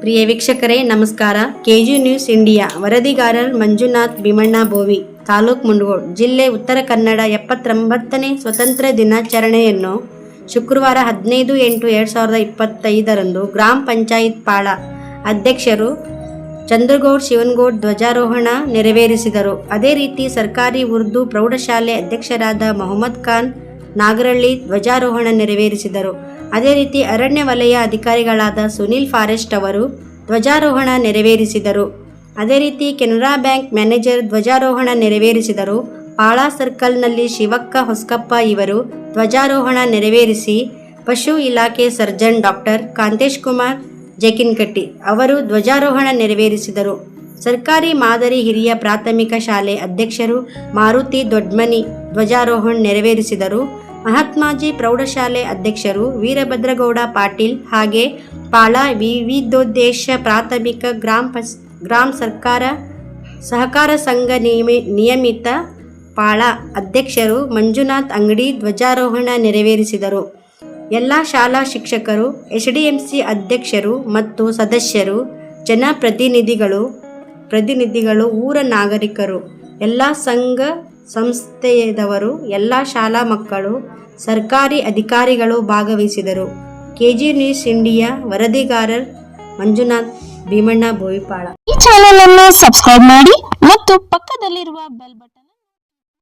ಪ್ರಿಯ ವೀಕ್ಷಕರೇ, ನಮಸ್ಕಾರ. KG news India, ವರದಿಗಾರರ್ ಮಂಜುನಾಥ್ ಭೀಮಣ್ಣ ಬೋವಿ ತಾಲೂಕ್ ಮುಂಡಗೋಡ್ ಜಿಲ್ಲೆ ಉತ್ತರ ಕನ್ನಡ ಎಪ್ಪತ್ತೊಂಬತ್ತನೇ ಸ್ವತಂತ್ರ ದಿನಾಚರಣೆಯನ್ನು ಶುಕ್ರವಾರ ಹದಿನೈದು ಎಂಟು ಎರಡು ಸಾವಿರದ ಇಪ್ಪತ್ತೈದರಂದು ಗ್ರಾಮ ಪಂಚಾಯತ್ ಪಾಳ ಅಧ್ಯಕ್ಷರು ಚಂದ್ರಗೌಡ್, ಶಿವನಗೌಡ್ ಧ್ವಜಾರೋಹಣ ನೆರವೇರಿಸಿದರು. ಅದೇ ರೀತಿ ಸರ್ಕಾರಿ ಉರ್ದು ಪ್ರೌಢಶಾಲೆ ಅಧ್ಯಕ್ಷರಾದ ಮೊಹಮ್ಮದ್ ಖಾನ್ ನಾಗರಳ್ಳಿ ಧ್ವಜಾರೋಹಣ ನೆರವೇರಿಸಿದರು. ಅದೇ ರೀತಿ ಅರಣ್ಯ ವಲಯ ಅಧಿಕಾರಿಗಳಾದ ಸುನಿಲ್ ಫಾರೆಸ್ಟ್ ಅವರು ಧ್ವಜಾರೋಹಣ ನೆರವೇರಿಸಿದರು. ಅದೇ ರೀತಿ ಕೆನರಾ ಬ್ಯಾಂಕ್ ಮ್ಯಾನೇಜರ್ ಧ್ವಜಾರೋಹಣ ನೆರವೇರಿಸಿದರು. ಪಾಳಾ ಸರ್ಕಲ್ನಲ್ಲಿ ಶಿವಕ್ಕ ಹೊಸಕಪ್ಪ ಇವರು ಧ್ವಜಾರೋಹಣ ನೆರವೇರಿಸಿ, ಪಶು ಇಲಾಖೆ ಸರ್ಜನ್ ಡಾಕ್ಟರ್ ಕಾಂತೇಶ್ ಕುಮಾರ್ ಜಕಿನ್ಕಟ್ಟಿ ಅವರು ಧ್ವಜಾರೋಹಣ ನೆರವೇರಿಸಿದರು. ಸರ್ಕಾರಿ ಮಾದರಿ ಹಿರಿಯ ಪ್ರಾಥಮಿಕ ಶಾಲೆ ಅಧ್ಯಕ್ಷರು ಮಾರುತಿ ದೊಡ್ಮನಿ ಧ್ವಜಾರೋಹಣ ನೆರವೇರಿಸಿದರು. ಮಹಾತ್ಮಾಜಿ ಪ್ರೌಢಶಾಲೆ ಅಧ್ಯಕ್ಷರು ವೀರಭದ್ರಗೌಡ ಪಾಟೀಲ್ ಹಾಗೆ ಪಾಳ ವಿವಿಧೋದ್ದೇಶ ಪ್ರಾಥಮಿಕ ಗ್ರಾಮ ಗ್ರಾಮ ಸರ್ಕಾರ ಸಹಕಾರ ಸಂಘ ನಿಯಮಿ, ನಿಯಮಿತ ಪಾಳ ಅಧ್ಯಕ್ಷರು ಮಂಜುನಾಥ್ ಅಂಗಡಿ ಧ್ವಜಾರೋಹಣ ನೆರವೇರಿಸಿದರು. ಎಲ್ಲ ಶಾಲಾ ಶಿಕ್ಷಕರು, ಎಚ್ ಡಿ ಎಂ ಸಿ ಅಧ್ಯಕ್ಷರು ಮತ್ತು ಸದಸ್ಯರು, ಜನಪ್ರತಿನಿಧಿಗಳು, ಪ್ರತಿನಿಧಿಗಳು, ಊರ ನಾಗರಿಕರು, ಎಲ್ಲ ಸಂಘ ಸಂಸ್ಥೆಯದವರು ಎಲ್ಲ ಶಾಲಾ ಮಕ್ಕಳು, ಸರ್ಕಾರಿ ಅಧಿಕಾರಿಗಳು ಭಾಗವಹಿಸಿದರು. ಕೆಜಿ ನ್ಯೂಸ್ ಇಂಡಿಯಾ ವರದಿಗಾರರ್ ಮಂಜುನಾಥ್ ಭೀಮಣ್ಣ ಭೋವಿಪಾಳ. ಈ ಚಾನೆಲ್ ಅನ್ನು ಸಬ್ಸ್ಕ್ರೈಬ್ ಮಾಡಿ ಮತ್ತು ಪಕ್ಕದಲ್ಲಿರುವ ಬೆಲ್ ಬಟನ್